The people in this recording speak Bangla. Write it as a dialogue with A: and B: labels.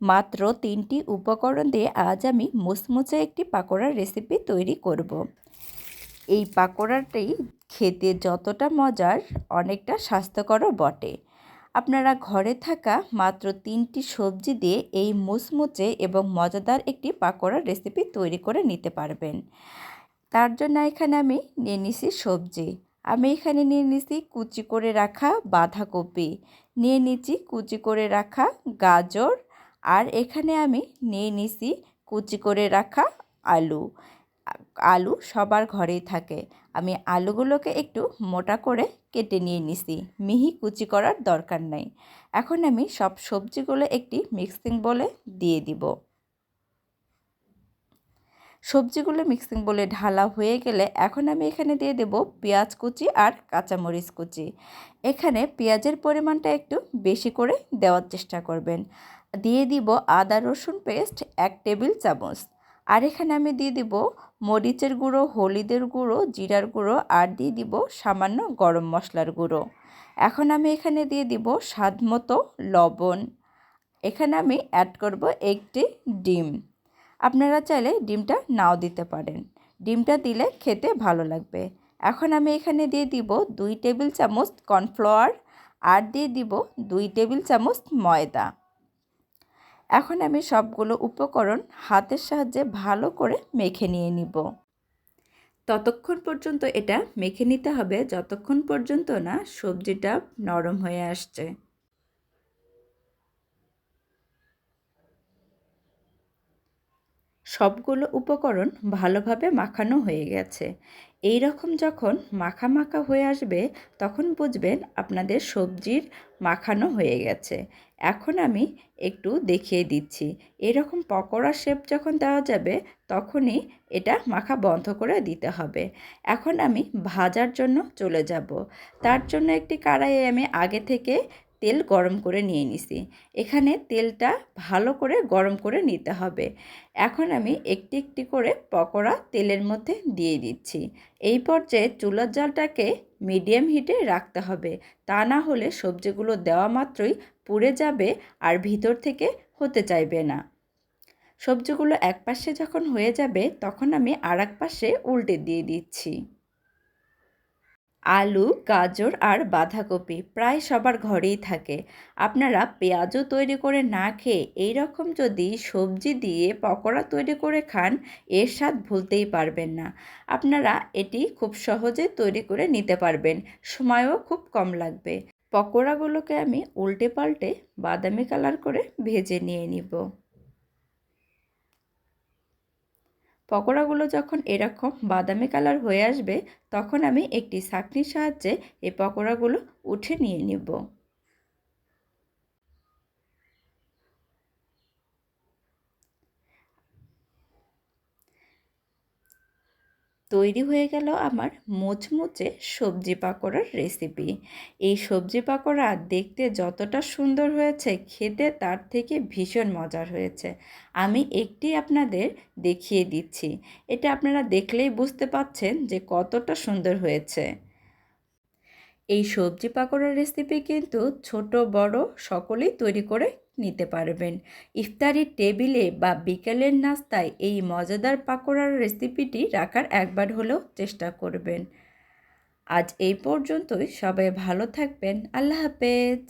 A: মাত্র তিনটি উপকরণ দিয়ে আজ আমি মুচমুচে একটি পাকোড়ার রেসিপি তৈরি করব। এই পাকোড়াটি খেতে যতটা মজার, অনেকটা স্বাস্থ্যকরও বটে। আপনারা ঘরে থাকা মাত্র তিনটি সবজি দিয়ে এই মুচমুচে এবং মজাদার একটি পাকোড়ার রেসিপি তৈরি করে নিতে পারবেন। তার জন্য এখানে আমি নিয়ে নিছি সবজি। আমি এখানে নিয়ে নিছি কুচি করে রাখা বাঁধাকপি। নিয়ে নিচ্ছি কুচি করে রাখা গাজর আর এখানে আমি নিয়ে নিছি কুচি করে রাখা আলু। আলু সবার ঘরেই থাকে। আমি আলুগুলোকে একটু মোটা করে কেটে নিয়ে নিছি। মিহি কুচি করার দরকার নাই। এখন আমি সব সবজিগুলো একটি মিক্সিং বলে দিয়ে দিব। সবজিগুলো মিক্সিং বলে ঢালা হয়ে গেলে এখন আমি এখানে দিয়ে দেব পেঁয়াজ কুচি আর কাঁচামরিচ কুচি। এখানে পেঁয়াজের পরিমাণটা একটু বেশি করে দেওয়ার চেষ্টা করবেন। দিয়ে দিব আদা রসুন পেস্ট এক টেবিল চামচ। আর এখানে আমি দিয়ে দিব মরিচের গুঁড়ো, হলুদের গুঁড়ো, জিরার গুঁড়ো আর দিয়ে দিব সামান্য গরম মশলার গুঁড়ো। এখন আমি এখানে দিয়ে দিব স্বাদ মতো লবণ। এখানে আমি অ্যাড করব একটি ডিম। আপনারা চাইলে ডিমটা নাও দিতে পারেন। ডিমটা দিলে খেতে ভালো লাগবে। এখন আমি এখানে দিয়ে দিব দুই টেবিল চামচ কর্নফ্লাওয়ার আর দিয়ে দিব দুই টেবিল চামচ ময়দা। এখন আমি সবগুলো উপকরণ হাতের সাহায্যে ভালো করে মেখে নিয়ে নিব। ততক্ষণ পর্যন্ত এটা মেখে নিতে হবে, যতক্ষণ পর্যন্ত না সবজিটা নরম হয়ে আসছে। সবগুলো উপকরণ ভালোভাবে মাখানো হয়ে গেছে। এই রকম যখন মাখা মাখা হয়ে আসবে, তখন বুঝবেন আপনাদের সবজির মাখানো হয়ে গেছে। এখন আমি একটু দেখিয়ে দিচ্ছি। এরকম পকোড়া শেপ যখন দেওয়া যাবে, তখনই এটা মাখা বন্ধ করে দিতে হবে। এখন আমি ভাজার জন্য চলে যাব। তার জন্য একটি কড়াইয়ে আমি আগে থেকে তেল গরম করে নিয়ে নিছি। এখানে তেলটা ভালো করে গরম করে নিতে হবে। এখন আমি একটি একটি করে পকোড়া তেলের মধ্যে দিয়ে দিচ্ছি। এই পর্যায়ে চুলার জালটাকে মিডিয়াম হিটে রাখতে হবে। তা না হলে সবজিগুলো দেওয়া মাত্রই পুড়ে যাবে আর ভিতর থেকে হতে চাইবে না। সবজিগুলো এক পাশে যখন হয়ে যাবে তখন আমি আর এক পাশে উল্টে দিয়ে দিচ্ছি। আলু, গাজর আর বাঁধাকপি প্রায় সবার ঘরেই থাকে। আপনারা পেঁয়াজও তৈরি করে না খেয়ে এই রকম যদি সবজি দিয়ে পকোড়া তৈরি করে খান, এর স্বাদ ভুলতেই পারবেন না। আপনারা এটি খুব সহজে তৈরি করে নিতে পারবেন, সময়ও খুব কম লাগবে। পকোড়াগুলোকে আমি উল্টে পাল্টে বাদামি কালার করে ভেজে নিয়ে নিব। পকোড়াগুলো যখন এরকম বাদামি কালার হয়ে আসবে, তখন আমি একটি ছাঁকনির সাহায্যে এই পকোড়াগুলো উঠে নিয়ে নেব। তৈরি হয়ে গেল আমার মোচমুচে সবজি পাকোড়ার রেসিপি এই সবজি পাকোড়া দেখতে যতটা সুন্দর হয়েছে, খেতে তার থেকে ভীষণ মজার হয়েছে। আমি একটি আপনাদের দেখিয়ে দিচ্ছি। এটা আপনারা দেখলেই বুঝতে পাচ্ছেন যে কতটা সুন্দর হয়েছে। এই সবজি পাকোড়ার রেসিপি কিন্তু ছোট, বড় সকলেই তৈরি করে নিতে পারবেন। ইফতারি টেবিলে বা বিকেলের নাস্তায় এই মজাদার পাকোড়ার রেসিপিটি রাখার একবার হলেও চেষ্টা করবেন। আজ এই পর্যন্তই। সবাই ভালো থাকবেন। আল্লাহ হাফেজ।